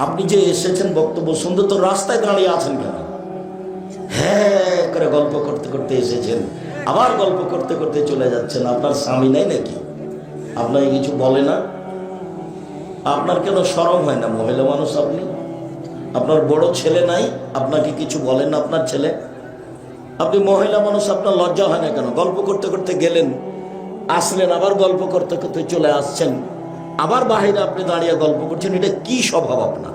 আপনি যে এসেছেন বক্তব্য শুনতে, তো রাস্তায় দাঁড়িয়ে আছেন কেন? হ্যাঁ করে গল্প করতে করতে এসেছেন। আবার গল্প করতে করতে চলে যাচ্ছেন। আপনার স্বামী নাই নাকি? আপনাকে কিছু বলে না? আপনার কেন সরম হয় না? মহিলা মানুষ আপনি। আপনার বড় ছেলে নাই, আপনাকে কিছু বলেন না আপনার ছেলে? আপনি মহিলা মানুষ, আপনার লজ্জা হয় না কেন? গল্প করতে করতে গেলেন, আসলেন, আবার গল্প করতে করতে চলে আসছেন। আবার বাহিরে আপনি দাঁড়িয়ে গল্প করছেন এটা কি স্বভাব আপনার?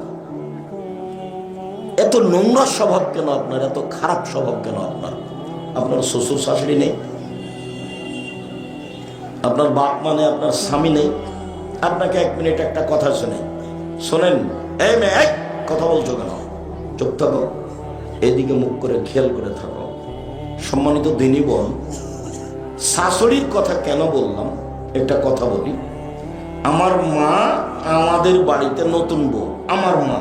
এত নোংরা স্বভাব কেন আপনার? এত খারাপ স্বভাব কেন আপনার? আপনার শ্বশুর শাশুড়ি নেই আপনার বাপ মানে আপনার স্বামী নেই। আপনাকে এক মিনিট একটা কথা শুনে শোনেন এই, কথা বলছো কেন? চুপ থাকো। এদিকে মুখ করে খেয়াল করে থাকো। সম্মানিত দিনী বল শাশুড়ির কথা কেন বললাম? একটা কথা বলি। আমার মা আমাদের বাড়িতে নতুন বউ, আমার মা।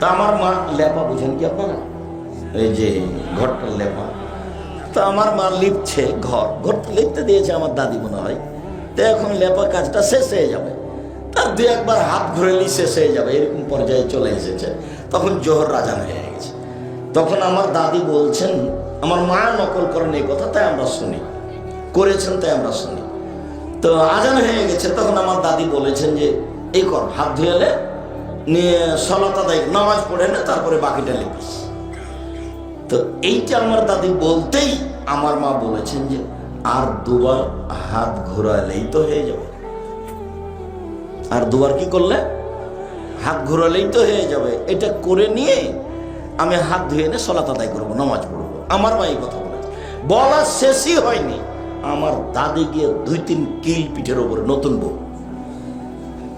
তা আমার মা লেপা বুঝেন কি আপনারা? এই যে ঘরটা লেপা। তা আমার মা লিপছে ঘর। ঘরটা লিপতে দিয়েছে আমার দাদি মনে হয়। তো এখন লেপা কাজটা শেষ হয়ে যাবে। তার দু একবার হাত ঘুরেলি শেষ হয়ে যাবে, এরকম পর্যায়ে চলে এসেছে। তখন জোহর রাজান হয়ে গেছে। তখন আমার দাদি বলছেন, আমার মা নকল করেন এই কথা, তাই আমরা শুনি। করেছেন, তাই আমরা শুনি। তো আজান হয়ে গেছে, তখন আমার দাদি বলেছেন যে, এই কর, হাত ধুয়েলে নিয়ে সলাত আদায় নামাজ পড়ে না, তারপরে বাকিটা লিখিস। তো এইটা আমার দাদি বলতেই আমার মা বলেছেন যে, আর দুবার হাত ঘোরালেই তো হয়ে যাবে। আর দুবার কি করলে? হাত ঘোরালেই তো হয়ে যাবে। এটা করে নিয়ে আমি হাত ধুয়ে এনে সলাত আদায় করব, নামাজ পড়ব। আমার মা এই কথা বলেছে। বলা শেষই হয়নি। আমার দাদি গিয়ে দুই তিন কিল পিঠের ওপরে নতুন বউ।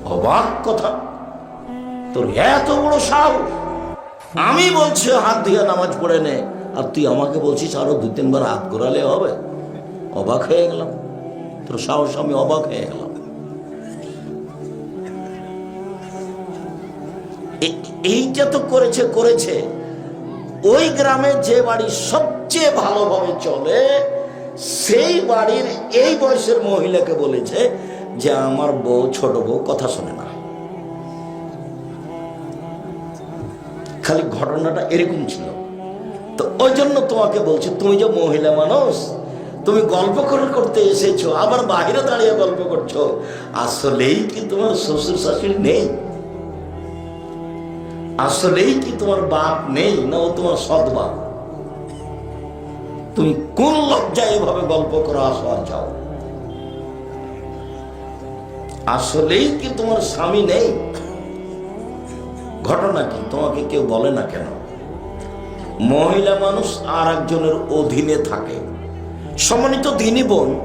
অবাক কথা। তোর এত বড় সাহস। আমি বলছি, হাত ধুয়ে নামাজ পড়ে নে। আর তুই আমাকে বলছিস, আরও দুই তিনবার হাত ঘোরালে হবে। অবাক হয়ে গেলাম। তোর সাহস, আমি অবাক হয়ে গেলাম। এইটা তো করেছে করেছে। ওই গ্রামে যে বাড়ি সবচেয়ে ভালোভাবে চলে সেই বাড়ির এই বয়সের মহিলাকে বলেছে যে আমার বউ, ছোট বউ, কথা শোনে না। খালি ঘটনাটা এরকম ছিল। তো ওই জন্য তোমাকে বলছি, তুমি যে মহিলা মানুষ, তুমি গল্প করে করতে এসেছ, আবার বাইরে দাঁড়িয়ে গল্প করছ, আসলেই কি তোমার শ্বশুর শাশুড়ি নেই? আসলেই কি তোমার বাপ নেই না ও তোমার সৎ বাপ? তুমি কোন লজ্জায় এভাবে গল্প করে? আসো আর যাও। আসলেই কি তোমার স্বামী নেই? ঘটনা কি? তোমাকে কেউ বলে না কেন? মহিলা মানুষ আর একজনের অধীনে থাকে। সম্মানিত দিনী বোন,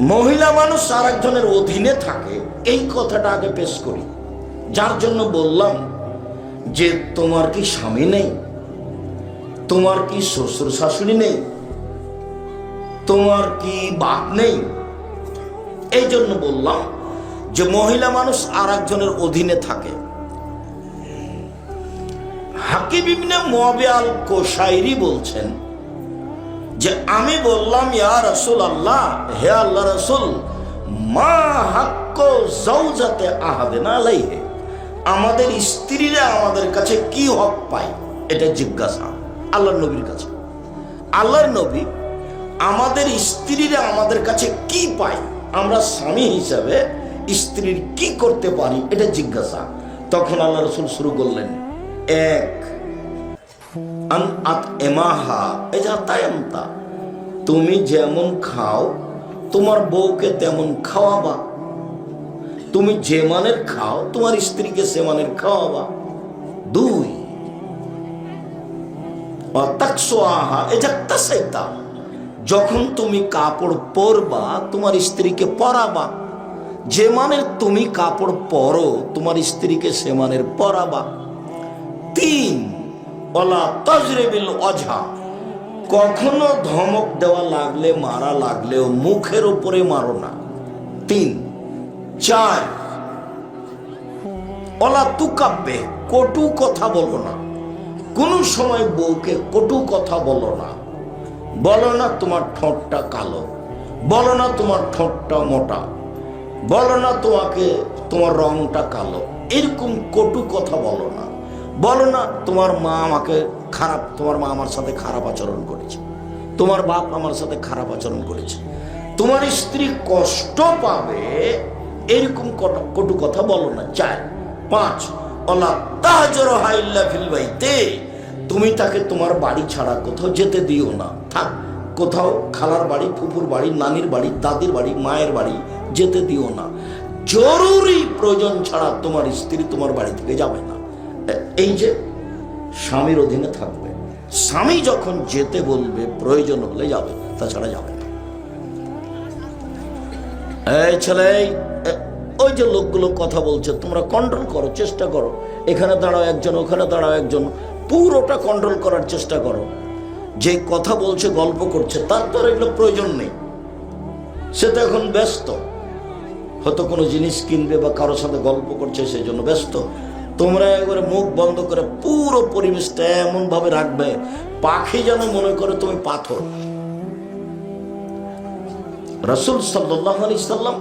মহিলা মানুষ আর একজনের অধীনে থাকে। এই কথাটা আগে পেশ করি। যার জন্য বললাম যে তোমার কি স্বামী নেই? তোমার কি শ্বশুর শাশুড়ি নেই? তোমার কি বাপ নেই? এই জন্য বললাম যে মহিলা মানুষ আর একজনের অধীনে থাকে। হাকিম ইবনে মুয়াবিয়াল কোশাইরি বলছেন যে আমি বললাম, ইয়া রাসূল আল্লাহ হে আল্লাহ রাসূল, মা হাক্ক জাওজাতে আহাদেনা আলাইহে, আমাদের স্ত্রীরা আমাদের কাছে কি হক পায়? এটা জিজ্ঞাসা। আল্লাহর নবীর কাছে। আল্লাহর নবী আমাদের স্ত্রীরা আমাদের কাছে কি পায়? আমরা স্বামী হিসাবে স্ত্রীর কি করতে পারি এটা জিজ্ঞাসা। তখন আল্লাহ রসুল শুরু করলেন, এক এমাহা তুমি যেমন খাও, তোমার বউকে তেমন খাওয়াবা। তুমি যে মানের খাও, তোমার স্ত্রীকে সে মানের খাওয়াবা। দুই যখন তুমি কাপড় পরবা, তোমার স্ত্রীকে পরাবা। যে মানের তুমি কাপড় পরো, তোমার স্ত্রীকে সে মানের পরাবা। তিন অলা তজরেবিল অঝা কখনো ধমক দেওয়া লাগলে, মারা লাগলেও মুখের উপরে মারো না। তিন, চার অলা তুকাব্বে, কটু কথা বলো না। কোন সময় বউকে কটু কথা বলো না। বলো না তোমার ঠোঁটটা কালো। বলো না তোমার ঠোঁটটা মোটা। বলো না তোমাকে তোমার রংটা কালো। এরকম কটু কথা বলো না। বলো না তোমার মা আমাকে খারাপ, তোমার মা আমার সাথে খারাপ আচরণ করেছে। তোমার বাপ আমার সাথে খারাপ আচরণ করেছে। তোমার স্ত্রী কষ্ট পাবে, এরকম কট- কথা বলো না। চার, পাঁচ অলা তাহাজর হাইল্লা ফিল বাইতে। তুমি তাকে তোমার বাড়ি ছাড়া কোথাও যেতে দিও না। থাক, কোথাও খালার বাড়ি ফুপুর বাড়ি, নানির বাড়ি, দাদির বাড়ি, মায়ের বাড়ি যেতে দিও না। জরুরি প্রয়োজন ছাড়া তোমার স্ত্রী তোমার বাড়ি থেকে যাবে না। এই যে স্বামীর অধীনে থাকবে। স্বামী যখন যেতে বলবে, প্রয়োজন হলে যাবে, তাছাড়া যাবে না। এই ছেলে ওই যে লোকগুলো কথা বলছে, তোমরা কন্ট্রোল করো, চেষ্টা করো। এখানে দাঁড়াও একজন, ওখানে দাঁড়াও একজন। পুরোটা কন্ট্রোল করার চেষ্টা করো। যে কথা বলছে, গল্প করছে, তার তো আর এগুলো প্রয়োজন নেই। সে তো এখন ব্যস্ত। হয়তো কোনো জিনিস কিনবে বা কারোর সাথে গল্প করছে, সেই জন্য ব্যস্ত। তোমরা একবারে মুখ বন্ধ করে পুরো পরিবেশটা এমন ভাবে রাখবে, পাখি যেন মনে করে তুমি পাথর। রসুল সাল্লাহ আলি সাল্লাম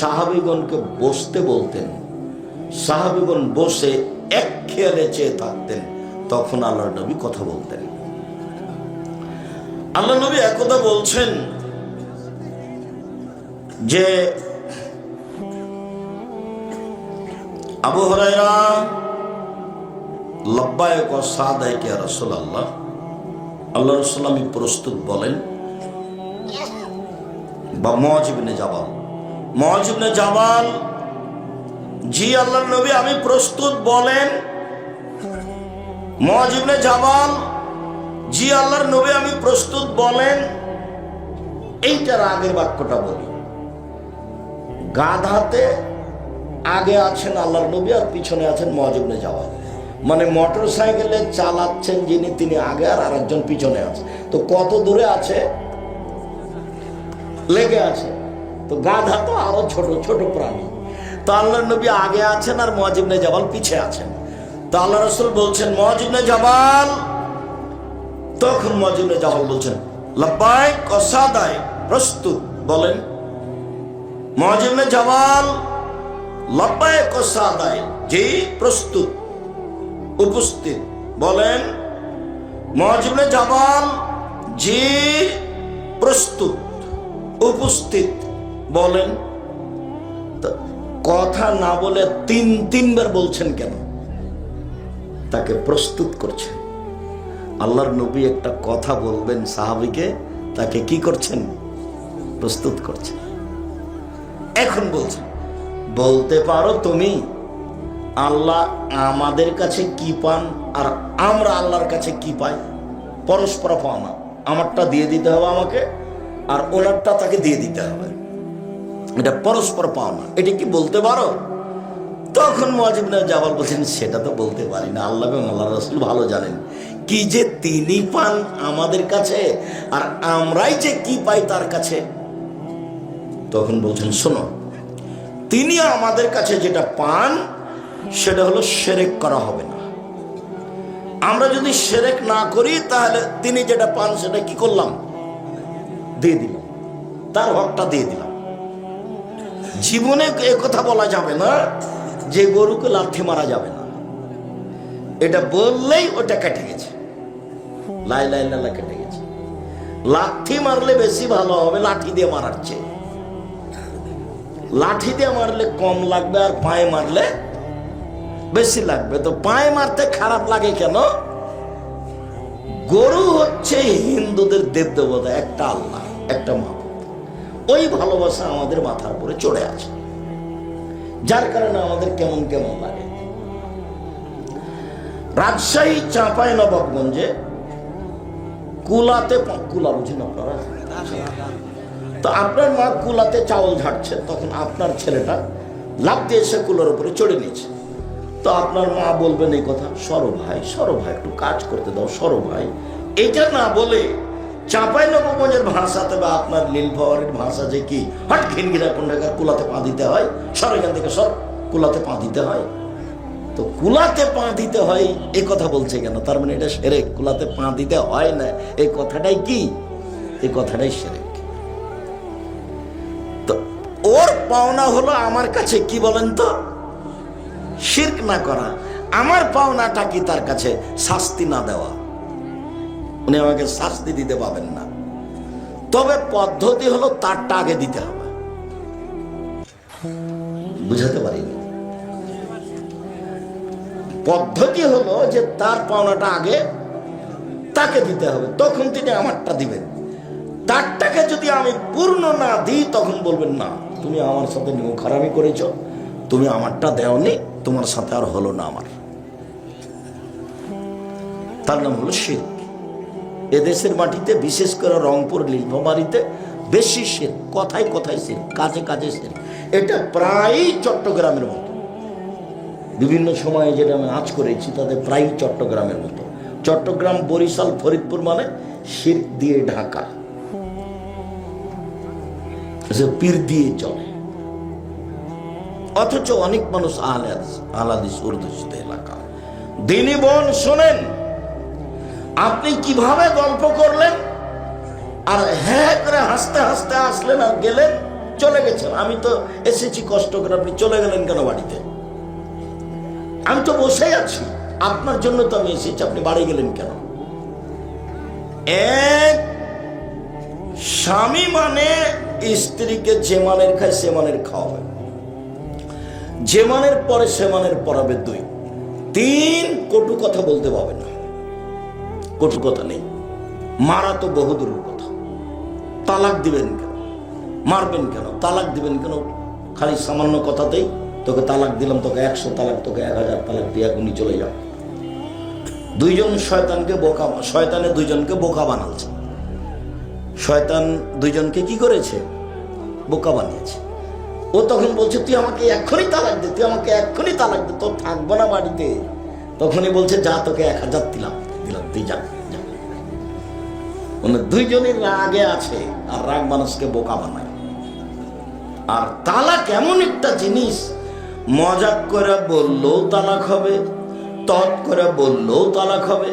সাহাবিগণকে বসতে বলতেন। সাহাবিগণ বসে এক খেয়ালে চেয়ে থাকতেন। তখন আল্লাহ নবী কথা বলতেন। আল্লাহ নবী একদা বলছেন যে, আবু হরাইরা লব্বায়ক ও সাদায়কে রসুল আল্লাহ আল্লাহ রসুল আমি প্রস্তুত বলেন, বা মজিবনে জাবাল। মজিবনে জাবাল, জি আল্লাহ নবী আমি প্রস্তুত বলেন মজিবনে জাবাল জি আল্লাহর নবী আমি প্রস্তুত বলেন, এইটার আগের বাক্যটা বলি। গাধাতে আগে আছেন আল্লাহর নবী আর পিছনে আছেন মজিবনে জাবাল মানে মোটর সাইকেলে চালাচ্ছেন যিনি, তিনি আগে আর আরেকজন পিছনে আছে। তো কত দূরে আছে? লেগে আছে। তো গাধা তো আরও ছোট ছোট প্রাণী। তো আল্লাহ নবী আগে আছেন আর মজিবনে জাবাল পিছে আছেন। তো আল্লাহ রসুল বলছেন মজিবনে জাবাল। তখন মজিবনে জাবাল বলছেন, লব্বাই কসাদায় প্রস্তুত, বলেন। মজিবনে জাবাল, লব্বাই কসাদায় জি, প্রস্তুত, উপস্থিত, বলেন। মজিবনে জাবাল যে প্রস্তুত, উপস্থিত, বলেন। কথা না বলে তিন তিনবার বলছেন কেন? তাকে প্রস্তুত করছেন। আল্লাহর নবী একটা কথা বলবেন সাহাবিকে, তাকে কি করছেন? প্রস্তুত করছেন। এখন বলছেন বলতে পারো তুমি, আল্লাহ আমাদের কাছে কি পান আর আমরা আল্লাহর কাছে কি পাই? পরস্পর পাওনা আমারটা দিয়ে দিতে হবে আমাকে আর ওনারটা তাকে দিয়ে দিতে হবে। এটা পরস্পর পাওনা এটা কি বলতে পারো? তখন মজিব না জাবাল বলছেন, সেটা তো বলতে পারি না। আল্লাহ এবং আল্লাহ রসুল ভালো জানেন। কি যে তিনি পান আমাদের কাছে, আর আমরাই যে কি পাই তার কাছে? তখন বলছেন, শোনো, তিনি আমাদের কাছে যেটা পান, সেটা হলো সেরেক করা হবে না। আমরা যদি সেরেক না করি, তাহলে তিনি যেটা পান, সেটা কি করলাম? দিয়ে দিলাম। তার হকটা দিয়ে দিলাম। জীবনে কথা বলা যাবে না। যে গরুকে লাথি মারা যাবে না। এটা বললেই ওটা কেটে গেছে। লাই লাই লালা কেটে গেছে। লাঠি মারলে বেশি ভালো হবে, লাঠি দিয়ে মারার চেয়ে। লাঠি দিয়ে মারলে কম লাগবে আর পায়ে মারলে বেশি লাগবে। তো পায়ে মারতে খারাপ লাগে কেন? গরু হচ্ছে হিন্দুদের দেব দেবতা একটা আল্লাহ, একটা মা ওই ভালোবাসা আমাদের মাথার উপরে চড়ে আছে। যার কারণে আমাদের কেমন কেমন লাগে। রাজশাহী, চাঁপাই, নবাবগঞ্জে কুলাতে কুলা বুঝেন আপনারা? তো আপনার মা কুলাতে চাউল ঝাড়ছে, তখন আপনার ছেলেটা লাভ দিয়ে এসে কুলার উপরে চড়ে নিয়েছে। তো আপনার মা বলবেন এই কথা, সরো ভাই সরো ভাই, একটু কাজ করতে দাও, সরো ভাই। এটা না বলে চাঁপাই নবগঞ্জের ভাষাতে বা আপনার নীলফাওয়ারের ভাষা যে কি? হট ঘিনঘিরা কোনটাকার কুলাতে পা দিতে হয়, সর এখান থেকে সর, কুলাতে পা দিতে হয়। তো কুলাতে পা দিতে হয়, এ কথা বলছে কেন? তার মানে এটা সেরে কুলাতে পা দিতে হয় না। এই কথাটাই কি? এই কথাটাই সেরে তো ওর পাওনা হলো আমার কাছে, কি বলেন তো? শির্ক না করা। আমার পাওনাটা কি তার কাছে? শাস্তি না দেওয়া। উনি আমাকে শাস্তি দিতে পাবেন না। তবে পদ্ধতি হলো তারটা আগে দিতে হবে। বুঝাতে পারিনি। পদ্ধতি হলো যে তার পাওনাটা আগে তাকে দিতে হবে, তখন তিনি আমারটা দিবেন। তারটাকে যদি আমি পূর্ণ না দিই, তখন বলবেন, না, তুমি আমার সাথে খারাপই করেছ, তুমি আমারটা দেওনি, তোমার সাথে আর হলো না আমার। তার নাম হলো শিল্প এদেশের মাটিতে, বিশেষ করে রংপুর, নীলফামারিতে বেশি শির কথায় কথায় শির কাজে কাজে শির এটা প্রায়ই চট্টগ্রামের মতো। বিভিন্ন সময়ে যেটা আমি আজ করেছি তাদের প্রায় চট্টগ্রামের মতো। চট্টগ্রাম, বরিশাল, ফরিদপুর মানে শির দিয়ে ঢাকা। পীর দিয়ে চলে। অথচ অনেক মানুষ আহলে হাদিস আহলে উর্দুষিত এলাকা। দিনী বোন, শোনেন আপনি কীভাবে গল্প করলেন? আর হ্যাঁ করে হাসতে হাসতে আসলেন আর গেলেন, চলে গেছেন। আমি তো এসেছি কষ্ট করে, আপনি চলে গেলেন কেন বাড়িতে? আমি তো বসেই আছি। আপনার জন্য তো আমি এসেছি, আপনি বাড়ি গেলেন কেন? এক, স্বামী মানে স্ত্রীকে যে মানের খায় সে মানের খাওয়াবে। যে মানের পরে সে মানের পড়াবে দুই। তিন, কটু কথা বলতে পাবে না। কটু কথা নেই। মারা তো বহুদূরের কথা। তালাক দিবেন কেন? মারবেন কেন? তালাক দিবেন কেন? খালি সামান্য কথাতেই তোকে তালাক দিলাম, তোকে একশো তালাক, তোকে এক হাজার তালাক দিয়ে এখনই চলে যাও। দুইজন শয়তানকে বোকা শয়তানে দুইজনকে বোকা বানাচ্ছে। শয়তান দুইজনকে কি করেছে? বোকা বানিয়েছে। ও তখন বলছে, তুই আমাকে এক্ষুনি তালাক দে, তুই আমাকে এক্ষুনি তালাক দে, তোর থাকব না বাড়িতে। তখনই বলছে, যা, তোকে এক হাজার দিলাম। দিলাম তুই যা। মানে দুইজনের রাগে আছে, আর রাগ মানুষকে বোকা বানায়। আর তালাক এমন একটা জিনিস, মজাক করে বললেও তালাক হবে, তৎ করে বললেও তালাক হবে,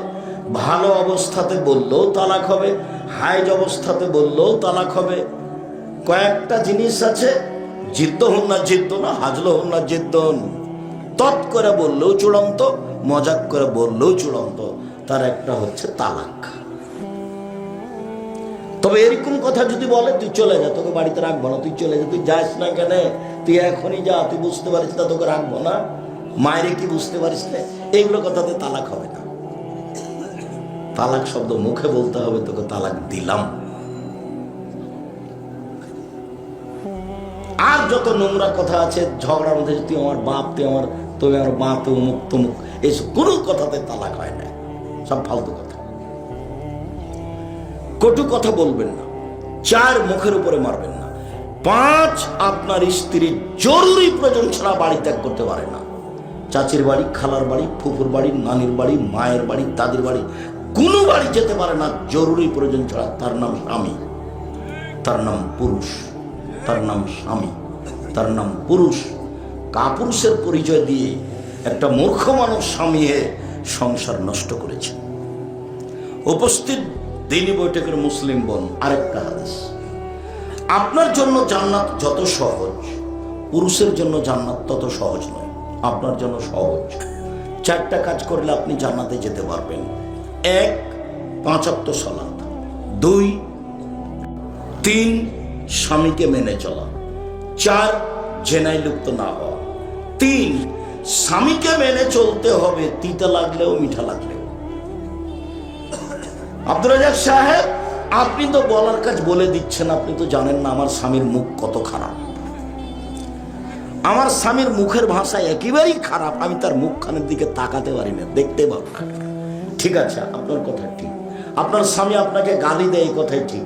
ভালো অবস্থাতে বললেও তালাক হবে হাইজ অবস্থাতে বললেও তালাক হবে। কয়েকটা জিনিস আছে, জিদ্দ হন না জিদ্দ না, হাজলো হন না জিদ্দন তৎ করে বললেও চূড়ান্ত, মজাক করে বললেও চূড়ান্ত। তার একটা হচ্ছে তালাক। তবে এরকম কথা যদি বলে, তুই চলে যা, তোকে বাড়িতে রাখব না, তুই চলে যা, তুই যাস না কেন? তুই এখনই যা, তুই বুঝতে পারিস না, তোকে রাখব না। মায়েরে কি বুঝতে পারিস না? এইগুলো কথাতে তালাক হবে না। তালাক শব্দ মুখে বলতে হবে, তোকে তালাক দিলাম। আর যত নোংরা কথা আছে, ঝগড়ার মধ্যে, তুই আমার বাপ, তুই আমার তুমি আমার বাপ তুই তমুক এইসব কোনো কথাতে তালাক হয় না। সব ফালতু কথা। কটু কথা বলবেন না। চার মুখের উপরে মারবেন না। পাঁচ, আপনার স্ত্রী জরুরি প্রয়োজন ছাড়া বাড়ি ত্যাগ করতে পারে না। চাচির বাড়ি, খালার বাড়ি, ফুফুর বাড়ি, নানির বাড়ি, মায়ের বাড়ি, দাদির বাড়ি, কোনো বাড়ি যেতে পারে না। জরুরি প্রয়োজন ছাড়া তার নাম স্বামী। তার নাম পুরুষ। তার নাম স্বামী। তার নাম পুরুষ। কাপুরুষের পরিচয় দিয়ে একটা মূর্খ মানুষ স্বামী হয়ে সংসার নষ্ট করেছে। উপস্থিত দিনী বৈঠকের মুসলিম বোন, আরেকটা হাদিস। আপনার জন্য জান্নাত যত সহজ, পুরুষের জন্য জান্নাত তত সহজ নয়। আপনার জন্য সহজ। চারটা কাজ করলে আপনি জান্নাতে যেতে পারবেন। এক পাঁচাত্ত সালাত। দুই, তিন, স্বামীকে মেনে চলা। চার জেনাই লুপ্ত না হওয়া। তিন স্বামীকে মেনে চলতে হবে, তিতা লাগলেও মিঠা লাগলেও। আব্দুল রাজাক সাহেব, আপনি তো বলার কাজ বলে দিচ্ছেন, আপনি তো জানেন না আমার স্বামীর মুখ কত খারাপ। আমার স্বামীর মুখের ভাষা একেবারেই খারাপ, আমি তার মুখখানের দিকে তাকাতে পারি না, দেখতে পাবো ঠিক আছে, আপনার কথা ঠিক। আপনার স্বামী আপনাকে গালি দেয়, এই কথাই ঠিক।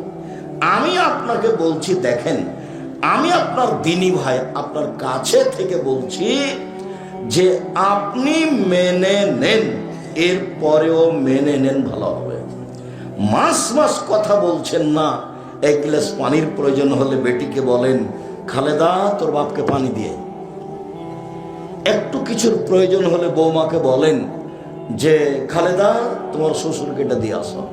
আমি আপনাকে বলছি, দেখেন, আমি আপনার দিনী ভাই, আপনার কাছে থেকে বলছি যে আপনি মেনে নেন এর পরেও মেনে নেন ভালো হবে মাস মাস কথা বলছেন না, এক গ্লাস পানির প্রয়োজন হলে বেটিকে বলেন, খালেদা, তোর বাপকে পানি দিয়ে। একটু কিছুর প্রয়োজন হলে বৌমাকে বলেন যে, খালেদা, তোমার শ্বশুরকে এটা দিয়ে আসো।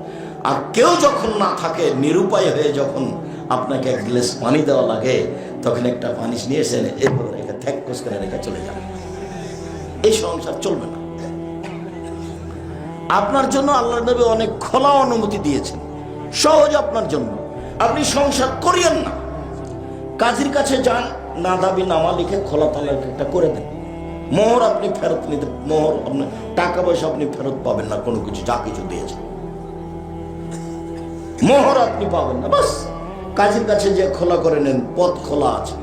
আর কেউ যখন না থাকে, নিরুপায় হয়ে যখন আপনাকে এক গ্লাস পানি দেওয়া লাগে, তখন একটা পানিশ নিয়ে এসে এরপরে রেখে থ্যাকস করে রেখে চলে যাবে এই সংসার চলবে না। আপনার জন্য আল্লাহ নবী অনেক খোলা অনুমতি দিয়েছেন। সহজ আপনার জন্য। আপনি সংসার করিয়েন না। কাজীর কাছে যান না দাবি নামা লিখে খোলা তালাক একটা করে দেন। মোহর আপনি ফেরত নিতে মোহর আপনি টাকা পয়সা আপনি ফেরত পাবেন না, কোনো কিছু, যা কিছু দিয়েছেন। মোহর আপনি পাবেন না, বাস। কাজের কাছে যে খোলা করে নেন, পথ খোলা আছে।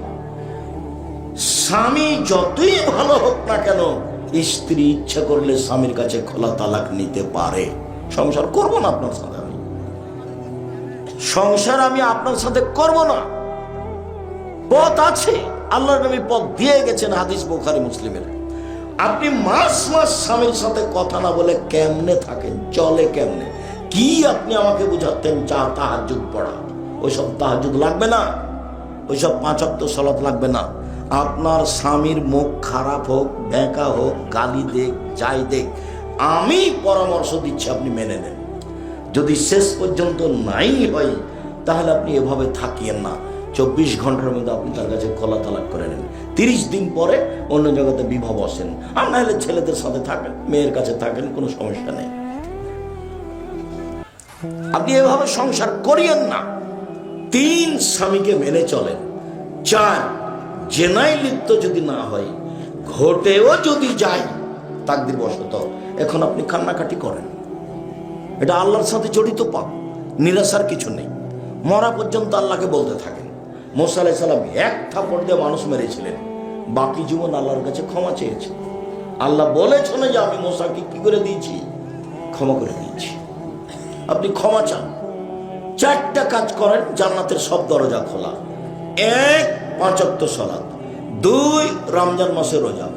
স্বামী যতই ভালো হোক না কেন স্ত্রী ইচ্ছা করলে স্বামীর কাছে খোলা তালাক নিতে পারে। সংসার করব না আপনার সাথে আমি। সংসার আমি আপনার সাথে করব না। পথ আছে আল্লাহ নবী পথ দিয়ে গেছেন হাদিস বোখারি মুসলিমের। আপনি মাস মাস স্বামীর সাথে কথা না বলে কেমনে থাকেন? চলে কেমনে? কি আপনি আমাকে বুঝাতেন চা তাহাজুদ পড়া। ওইসব তাহাজুদ লাগবে না। ওইসব পাঁচাত্ত সলাত লাগবে না। আপনার স্বামীর মুখ খারাপ হোক ব্যাঁকা হোক, গালি দেখ যাই দেখ আমি পরামর্শ দিচ্ছি, আপনি মেনে নেন। যদি শেষ পর্যন্ত নাই হয়, তাহলে আপনি এভাবে থাকিয়েন না। চব্বিশ ঘণ্টার মধ্যে আপনি তার কাছে খোলা তালাক করে নেন। তিরিশ দিন পরে অন্য জগতে বিবাহ বসেন। আর নাহলে ছেলেদের সাথে থাকেন, মেয়ের কাছে থাকেন, কোনো সমস্যা নেই। আপনি এভাবে সংসার করিয়েন না। তিন স্বামীকে মেনে চলেন। চার জেনাই লিপ্ত যদি না হয়, ঘটেও যদি যায়, তাকদির বশত। এখন আপনি কান্নাকাটি করেন। এটা আল্লাহর সাথে জড়িত পাপ, নিরাশার কিছু নেই। মরা পর্যন্ত আল্লাহকে বলতে থাকেন। মোসা আলাই সাল্লাম এক থাপড় দিয়ে মানুষ মেরেছিলেন। বাকি জীবন আল্লাহর কাছে ক্ষমা চেয়েছে। আল্লাহ বলেছেন যে আমি মোসাকে কি করে দিয়েছি? ক্ষমা করে দিয়েছি। আপনি ক্ষমা চান। চারটা কাজ করেন, জান্নাতের সব দরজা খোলা। এক পাঁচক্ত সলাদ দুই, রমজান মাসের রোজা।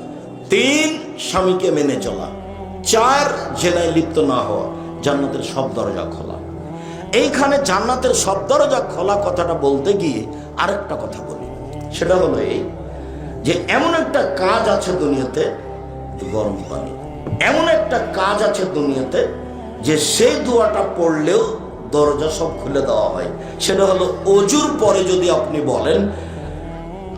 তিন, স্বামীকে মেনে চলা। চার, জেনায় লিপ্ত না হওয়া। জান্নাতের সব দরজা খোলা। এইখানে জান্নাতের সব দরজা খোলা কথাটা বলতে গিয়ে আরেকটা কথা বলি। সেটা হলো এই যে এমন একটা কাজ আছে দুনিয়াতে গরম পানি। এমন একটা কাজ আছে দুনিয়াতে যে সেই দোয়াটা পড়লেও দরজা সব খুলে দেওয়া হয়। সেটা হলো অজুর পরে যদি আপনি বলেন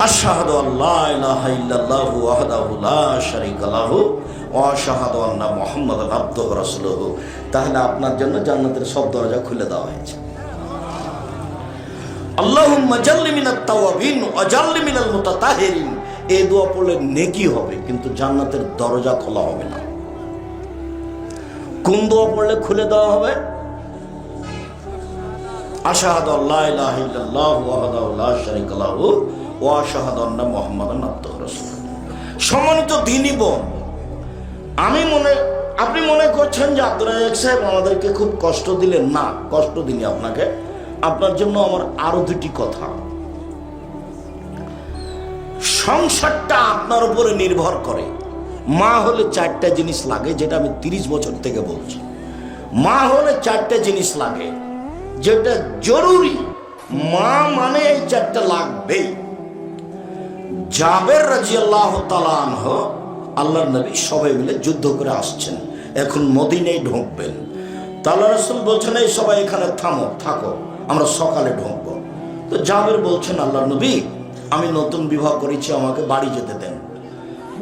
আশাহাদু আল্লাহ ইলাহা ইল্লাল্লাহু ওয়াহদাহু লা শারীকা লাহু ওয়া আশহাদু আন্না মুহাম্মাদান আবদুহু ওয়া রাসূলুহু। তাহলে আপনার জন্য জান্নাতের সব দরজা খুলে দেওয়া হয়েছে। আল্লাহুম্মা জাল্লি মিনাত তাওয়াবিন ওয়া এই দোয়া পড়লে নেকি হবে, কিন্তু জান্নাতের দরজা খোলা হবে না। কোন দোয়া পড়লে খুলে দেওয়া হবে? আশাহাদু আল্লাহ ইলাহা ইল্লাল্লাহু লা শারীকা লাহু ওয়া মুহাম্মাদান আবদুহু ওয়া সম্মানিত দিনী বোন, আমি মনে, আপনি মনে করছেন যে আব্দুল রাজাক সাহেব আমাদেরকে খুব কষ্ট দিলেন? না, কষ্ট দিনি আপনাকে। আপনার জন্য আমার আরও দুটি কথা। সংসারটা আপনার উপরে নির্ভর করে। মা হলে চারটা জিনিস লাগে, যেটা আমি তিরিশ বছর থেকে বলছি। মা হলে চারটা জিনিস লাগে, যেটা জরুরি। মা মানে এই চারটা লাগবেই। জাবের রাজি আল্লাহ তালানহ আল্লাহ নবী সবাই মিলে যুদ্ধ করে আসছেন। এখন মদিনেই ঢুকবেন। তাল্লা রসুল বলছেন, এই সবাই এখানে থামো, থাকো, আমরা সকালে ঢুকবো। তো জাবের বলছেন আল্লাহ নবী, আমি নতুন বিবাহ করেছি, আমাকে বাড়ি যেতে দেন।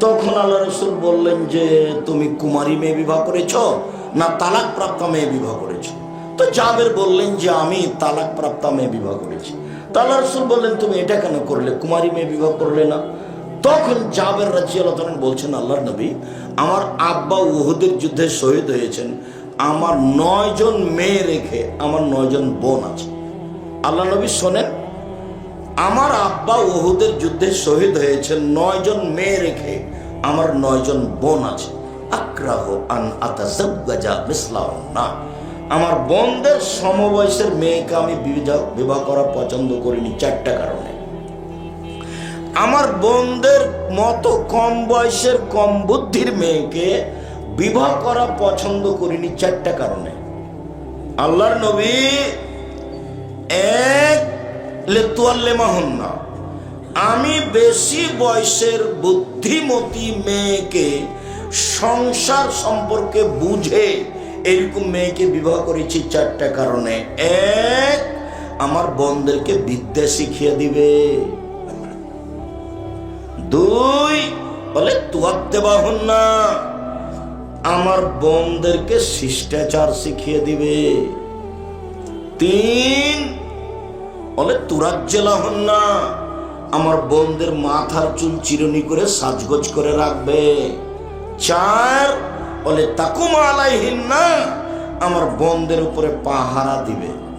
তখন আল্লাহ রসুল বললেন যে, তুমি কুমারী মেয়ে বিবাহ করেছ না তালাক প্রাপ্ত মেয়ে বিবাহ করেছ? তো জাবের বললেন যে, আমি তালাক প্রাপ্ত মেয়ে বিবাহ করেছি। তো আল্লাহ রসুল বললেন, তুমি এটা কেন করলে? কুমারী মেয়ে বিবাহ করলে না? তখন জাবের রাজিয়াল বলছেন, আল্লাহর নবী, আমার আব্বা উহুদের যুদ্ধে শহীদ হয়েছেন। আমার নয়জন মেয়ে রেখে আমার নয়জন বোন আছে। আল্লাহ নবী শোনেন, আমার আব্বা ওহুদের যুদ্ধে শহীদ হয়েছে নয়জন মেয়ে রেখে আমার নয়জন বোন আছে। আক্রাহ আন আতাজাব্বাজা মিসলাহ না আমার বোনদের সমবয়সের মেয়েকে আমি বিবাহ- করা পছন্দ করিনি চারটা কারণে। আমার বোনদের মতো কম বয়সের, কম বুদ্ধির মেয়েকে বিবাহ করা পছন্দ করিনি চারটা কারণে। আল্লাহর নবী এক লেতুয়াল্লেমাহন্না আমি বেশি বয়সের বুদ্ধিমতী মেয়েকে সংসার সম্পর্কে বুঝে এরকম মেয়েকে বিবাহ করেছি চারটা কারণে। এক, আমার বোনদেরকে বিদ্যা শিখিয়ে দিবে। দুই, বলে তুয়াতে বাহন না। আমার বোনদেরকে শিষ্টাচার শিখিয়ে দিবে। তিন, বলে তুরাজ্জেলা হন না। আমার বোনদের মাথার চুল চিরুনি করে সাজগোজ করে রাখবে। চার বলে, তাকুম আলাইহিন না আমার বোনদের উপরে পাহারা দিবে।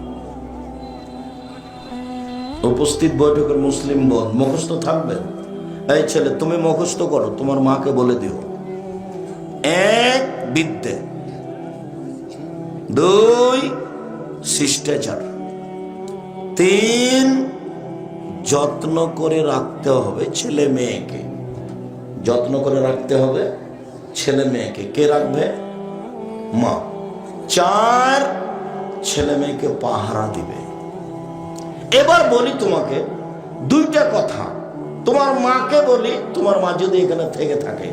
উপস্থিত বৈঠকের মুসলিম বোন, মুখস্থ থাকবে? এই ছেলে, তুমি মুখস্থ করো, তোমার মাকে বলে দিও। এক বিদ্যে। দুই, শিষ্টাচার। তিন, যত্ন করে রাখতে হবে ছেলে মেয়েকে। যত্ন করে রাখতে হবে ছেলে মেয়েকে কে রাখবে? মা। চার ছেলে মেয়েকে পাহারা দিবে। এবার বলি তোমাকে দুইটা কথা। তোমার মাকে বলি, তোমার মা যদি এখানে থেকে থাকে।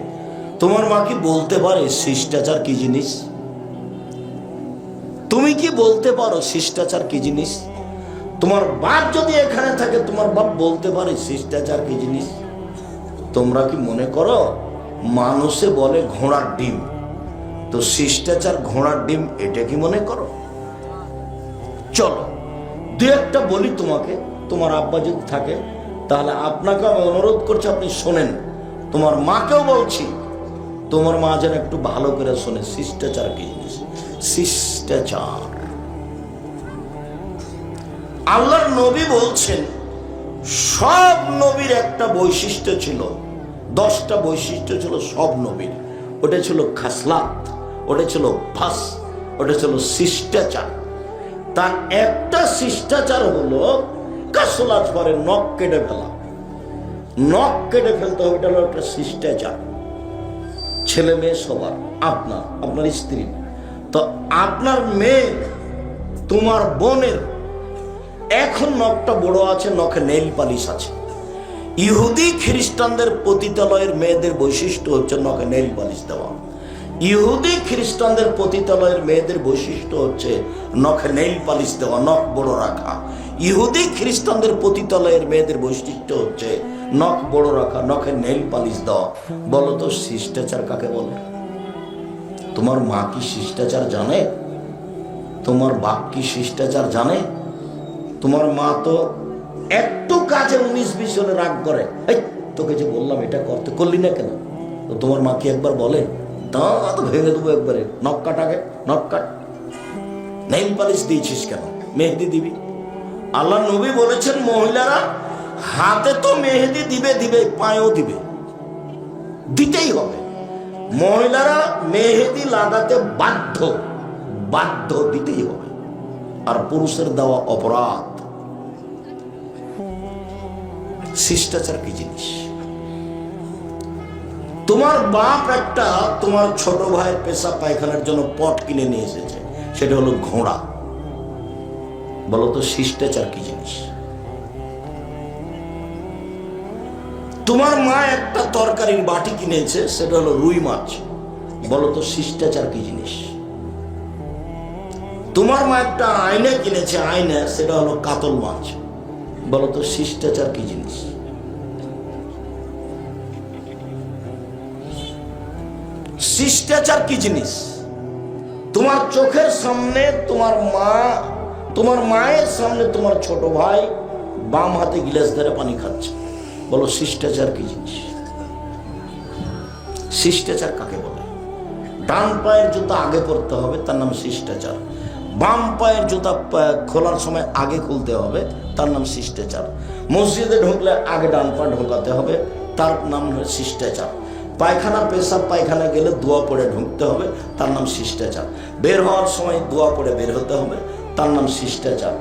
তোমার মা কি বলতে পারে শিষ্টাচার কি জিনিস? তুমি কি বলতে পারো শিষ্টাচার কি জিনিস? তোমার বাপ যদি এখানে থাকে, তোমার বাপ বলতে পারে শিষ্টাচার কি জিনিস? তোমরা কি মনে করো? মানুষে বলে ঘোড়ার ডিম। তো শিষ্টাচার ঘোড়ার ডিম, এটা কি মনে করো? চলো, দু একটা বলি তোমাকে, তোমার আব্বা যদি থাকে, তাহলে আপনাকে আমি অনুরোধ করছি, আপনি শোনেন। তোমার মাকেও বলছি, তোমার মা যেন একটু ভালো করে শোনে, শিষ্টাচার কি জিনিস? শিষ্টাচার। আল্লাহর নবী বলছেন, সব নবীর একটা বৈশিষ্ট্য ছিল দশটা বৈশিষ্ট্য ছিল সব নবীর। ওটা ছিল খাসলাত, ওটা ছিল ফাস ওটা ছিল শিষ্টাচার। তার একটা শিষ্টাচার হলো, কাসলাত পরে নখ কেটে ফেলা। নখ কেটে ফেলতে হবে, এটা হলো একটা শিষ্টাচার। ছেলে মেয়ে সবার, আপনার আপনার স্ত্রী। তো আপনার মেয়ের তোমার বোনের, এখন নখটা বড় আছে, নখে নেইল পালিশ আছে। ইহুদি খ্রিস্টানদের পতিতালয়ের মেয়েদের বৈশিষ্ট্য হচ্ছে নখে নেইল পালিশ দেওয়া। ইহুদি খ্রিস্টানদের পতিতালয়ের মেয়েদের বৈশিষ্ট্য হচ্ছে নখে নেইল পালিশ দেওয়া, নখ বড় রাখা। ইহুদি খ্রিস্টানদের পতিতালয়ের মেয়েদের বৈশিষ্ট্য হচ্ছে নখ বড় রাখা নখে নেইল পালিশ দেওয়া। বলো তো, শিষ্টাচার কাকে বলে? তোমার মা কি শিষ্টাচার জানে? তোমার বাপ কি শিষ্টাচার জানে? তোমার মা তো একটু কাজে উনিশ বিশ জনে রাগ করে। এই, তোকে যে বললাম এটা করতে করলি না কেন? তো তোমার মাকে একবার বলে? দাঁত ভেঙে দেবো একবারে। নখ আগে, নখ কাট। নেইল পালিশ দিয়েছিস কেন? মেহেদি দিবি? আল্লাহ নবী বলেছেন, মহিলারা হাতে তো মেহেদি দিবে দিবে, পায়েও দিবে। দিতেই হবে। মহিলারা মেহেদি লাগাতে বাধ্য বাধ্য দিতেই হবে। আর পুরুষের দেওয়া অপরাধ শিষ্টাচার কি জিনিস? তোমার বাপ একটা তোমার ছোট ভাইয়ের পেশা পায়খানার জন্য পট কিনে নিয়ে এসেছে। সেটা হলো ঘোড়া। বলো তো শিষ্টাচার কি জিনিস? তোমার মা একটা তরকারির বাটি কিনেছে, সেটা হলো রুই মাছ। বলো তো শিষ্টাচার কি জিনিস? তোমার মা একটা আয়না কিনেছে, আয়না, সেটা হলো কাতল মাছ। বলো তো শিষ্টাচার কি জিনিস? শিষ্টাচার কি জিনিস? তোমার চোখের সামনে তোমার মা, তোমার মায়ের সামনে তোমার ছোট ভাই বাম হাতে গিলাস ধরে পানি খাচ্ছে। বলো, শিষ্টাচার কি জিনিস? শিষ্টাচার কাকে বলে? ডান পায়ের জুতা আগে পরতে হবে, তার নাম শিষ্টাচার। বাম পায়ের জুতা খোলার সময় আগে খুলতে হবে, তার নাম শিষ্টাচার। মসজিদে ঢুকলে আগে ডান পা ঢোকাতে হবে, তার নাম শিষ্টাচার। পায়খানা, পেশাব পায়খানা গেলে দোয়া পড়ে ঢুকতে হবে, তার নাম শিষ্টাচার। বের হওয়ার সময় দোয়া পড়ে বের হতে হবে, তার নাম শিষ্টাচার।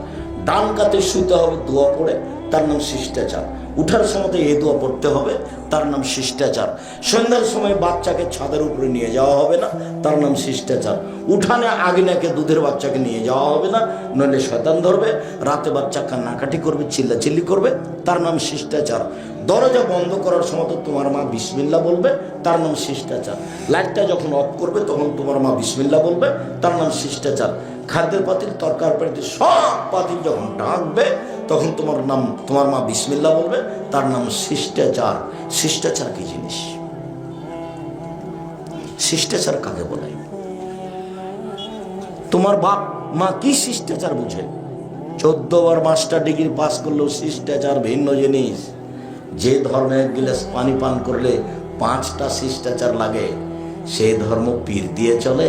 ডান কাতে শুতে হবে, দোয়া পড়ে, তার নাম শিষ্টাচার। উঠার সময় এই দোয়া পড়তে হবে, তার নাম শিষ্টাচার। সন্ধ্যার সময় বাচ্চাকে ছাদের উপরে নিয়ে যাওয়া হবে না, তার নাম শিষ্টাচার। উঠানে আগিনাকে দুধের বাচ্চাকে নিয়ে যাওয়া হবে না, নইলে শয়তান ধরবে, রাতে বাচ্চা কান্নাকাটি করবে, চিল্লাচিল্লি করবে, তার নাম শিষ্টাচার। দরজা বন্ধ করার সময় তো তোমার মা বিসমিল্লা বলবে, তার নাম শিষ্টাচার। লাইটটা যখন অফ করবে, তখন তোমার মা বিসমিল্লা বলবে, তার নাম শিষ্টাচার। খাদ্যের পাতিল, তরকার পাতিল, সব পাতিল যখন ডাকবে তখন তোমার নাম, তোমার মা বিসমিল্লা বলবে, তার নাম শিষ্টাচার। শিষ্টাচার কি জিনিস? শিষ্টাচার কাকে বলে? তোমার বাপ, মা কি শিষ্টাচার বুঝে? চোদ্দ বার মাস্টার ডিগ্রি পাস করলেও শিষ্টাচার ভিন্ন জিনিস। যে ধর্মে এক গিলাস পানি পান করলে পাঁচটা শিষ্টাচার লাগে সেই ধর্ম পীর দিয়ে চলে